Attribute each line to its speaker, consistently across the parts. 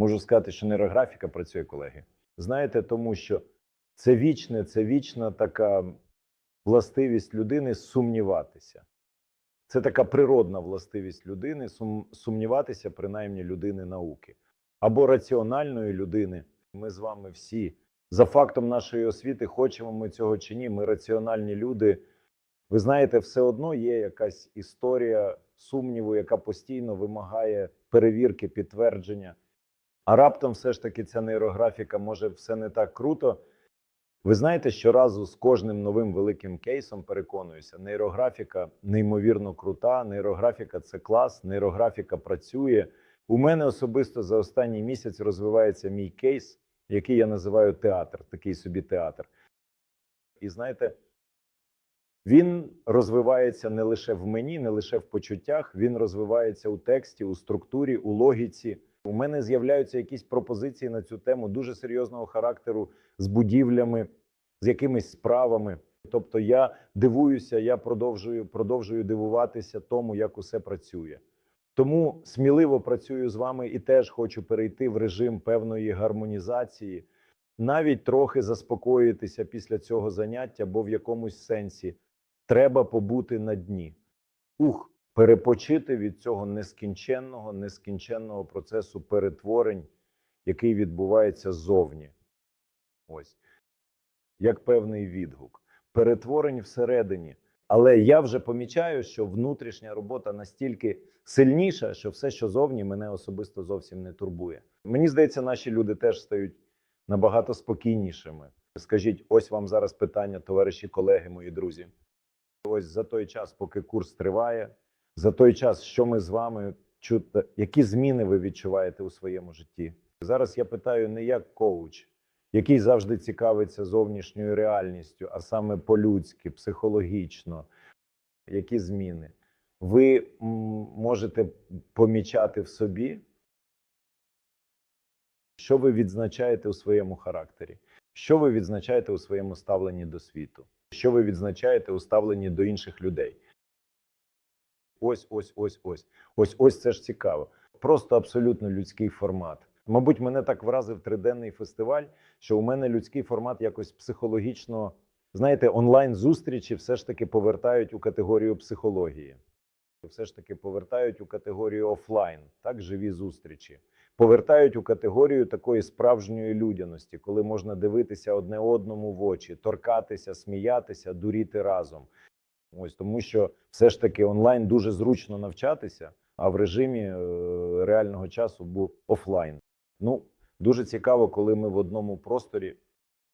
Speaker 1: Можу сказати, що нейрографіка працює, колеги. Знаєте, тому що це вічне, це вічна така властивість людини сумніватися. Це така природна властивість людини сум, сумніватися, принаймні людини науки або раціональної людини. Ми з вами всі за фактом нашої освіти, хочемо ми цього чи ні. Ми раціональні люди. Ви знаєте, все одно є якась історія сумніву, яка постійно вимагає перевірки, підтвердження. А раптом все ж таки ця нейрографіка може все не так круто. Ви знаєте, щоразу з кожним новим великим кейсом переконуюся, нейрографіка неймовірно крута. Нейрографіка це клас, нейрографіка працює. У мене особисто за останній місяць розвивається мій кейс, який я називаю театр, такий собі театр. І знаєте, він розвивається не лише в мені, не лише в почуттях, він розвивається у тексті, у структурі, у логіці. У мене з'являються якісь пропозиції на цю тему дуже серйозного характеру з будівлями, з якимись справами. Тобто я дивуюся, я продовжую, продовжую дивуватися тому, як усе працює. Тому сміливо працюю з вами і теж хочу перейти в режим певної гармонізації, навіть трохи заспокоїтися після цього заняття, бо в якомусь сенсі треба побути на дні. Ух, перепочити від цього нескінченного, нескінченного процесу перетворень, який відбувається ззовні. Ось як певний відгук, перетворень всередині. Але я вже помічаю, що внутрішня робота настільки сильніша, що все, що зовні, мене особисто зовсім не турбує. Мені здається, наші люди теж стають набагато спокійнішими. Скажіть, ось вам зараз питання, товариші, колеги, мої друзі. Ось за той час, поки курс триває, за той час, що ми з вами чути, які зміни ви відчуваєте у своєму житті? Зараз я питаю не як коуч, який завжди цікавиться зовнішньою реальністю, а саме по-людськи, психологічно. Які зміни? Ви можете помічати в собі, що ви відзначаєте у своєму характері, що ви відзначаєте у своєму ставленні до світу, що ви відзначаєте у ставленні до інших людей. Ось, ось, ось, ось. Ось, ось це ж цікаво. Просто абсолютно людський формат. Мабуть, мене так вразив триденний фестиваль, що у мене людський формат якось психологічно, знаєте, онлайн-зустрічі все ж таки повертають у категорію психології. Все ж таки повертають у категорію офлайн, так, живі зустрічі. Повертають у категорію такої справжньої людяності, коли можна дивитися одне одному в очі, торкатися, сміятися, дуріти разом. Ось тому, що все ж таки онлайн дуже зручно навчатися, а в режимі е, реального часу був офлайн. Ну, дуже цікаво, коли ми в одному просторі.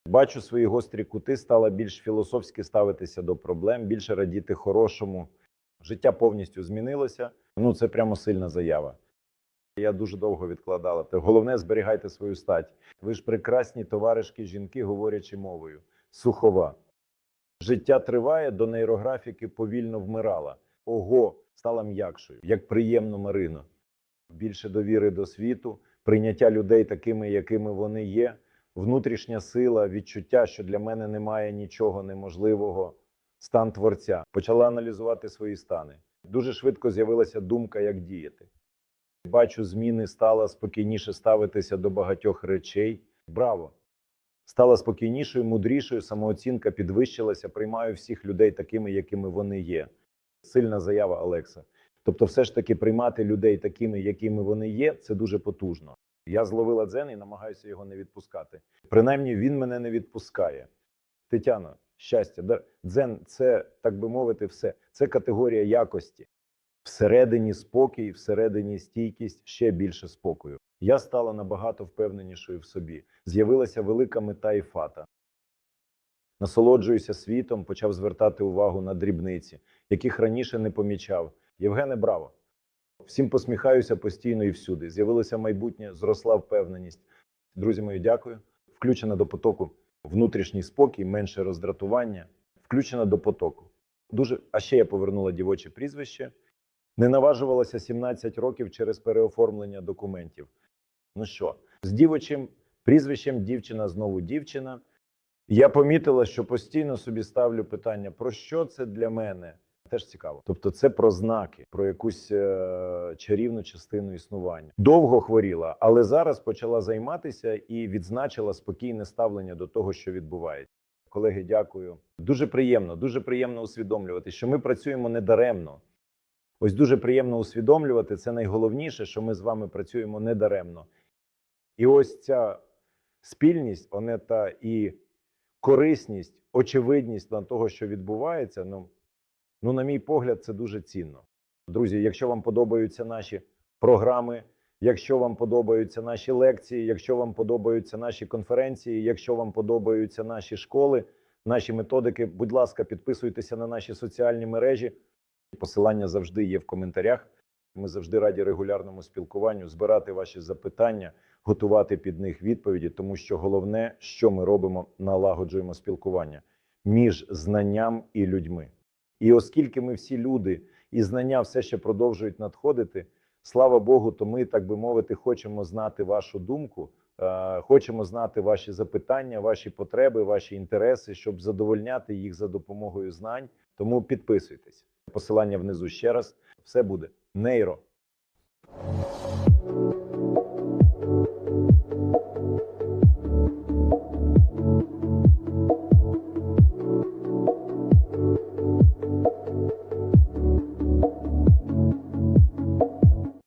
Speaker 1: Бачу свої гострі кути, стала більш філософськи ставитися до проблем, більше радіти хорошому. Життя повністю змінилося. Ну, це прямо сильна заява. Я дуже довго відкладала. Те головне, зберігайте свою стать. Ви ж прекрасні товаришки, жінки, говорячи мовою. Сухова. Життя триває, до нейрографіки повільно вмирала. Ого, стала м'якшою, як приємно Марино. Більше довіри до світу, прийняття людей такими, якими вони є, внутрішня сила, відчуття, що для мене немає нічого неможливого. Стан творця. Почала аналізувати свої стани. Дуже швидко з'явилася думка, як діяти. Бачу, зміни стала спокійніше ставитися до багатьох речей. Браво! Стала спокійнішою, мудрішою, самооцінка підвищилася, приймаю всіх людей такими, якими вони є. Сильна заява Олекса. Тобто, все ж таки приймати людей такими, якими вони є, це дуже потужно. Я зловила дзен і намагаюся його не відпускати. Принаймні, він мене не відпускає. Тетяно, щастя, дзен це, так би мовити, все. Це категорія якості. Всередині спокій, всередині стійкість, ще більше спокою. Я стала набагато впевненішою в собі. З'явилася велика мета і фата. Насолоджуюся світом, почав звертати увагу на дрібниці, яких раніше не помічав. Євгене, браво! Всім посміхаюся постійно і всюди. З'явилося майбутнє, зросла впевненість. Друзі мої, дякую. Включена до потоку внутрішній спокій, менше роздратування, включена до потоку. Дуже, а ще я повернула дівоче прізвище. Не наважувалася 17 років через переоформлення документів. Ну що, з дівочим прізвищем дівчина знову дівчина. Я помітила, що постійно собі ставлю питання: про що це для мене? Теж цікаво. Тобто, це про знаки, про якусь е- чарівну частину існування. Довго хворіла, але зараз почала займатися і відзначила спокійне ставлення до того, що відбувається. Колеги, дякую. Дуже приємно, дуже приємно усвідомлювати, що ми працюємо не даремно. Ось дуже приємно усвідомлювати. Це найголовніше, що ми з вами працюємо не даремно. І ось ця спільність, вона та і корисність, очевидність на того, що відбувається. Ну, ну, на мій погляд, це дуже цінно. Друзі, якщо вам подобаються наші програми, якщо вам подобаються наші лекції, якщо вам подобаються наші конференції, якщо вам подобаються наші школи, наші методики, будь ласка, підписуйтеся на наші соціальні мережі. Посилання завжди є в коментарях. Ми завжди раді регулярному спілкуванню, збирати ваші запитання, готувати під них відповіді, тому що головне, що ми робимо, налагоджуємо спілкування між знанням і людьми. І оскільки ми всі люди, і знання все ще продовжують надходити, слава Богу, то ми, так би мовити, хочемо знати вашу думку, е, хочемо знати ваші запитання, ваші потреби, ваші інтереси, щоб задовольняти їх за допомогою знань. Тому підписуйтесь. Посилання внизу ще раз. Все буде нейро.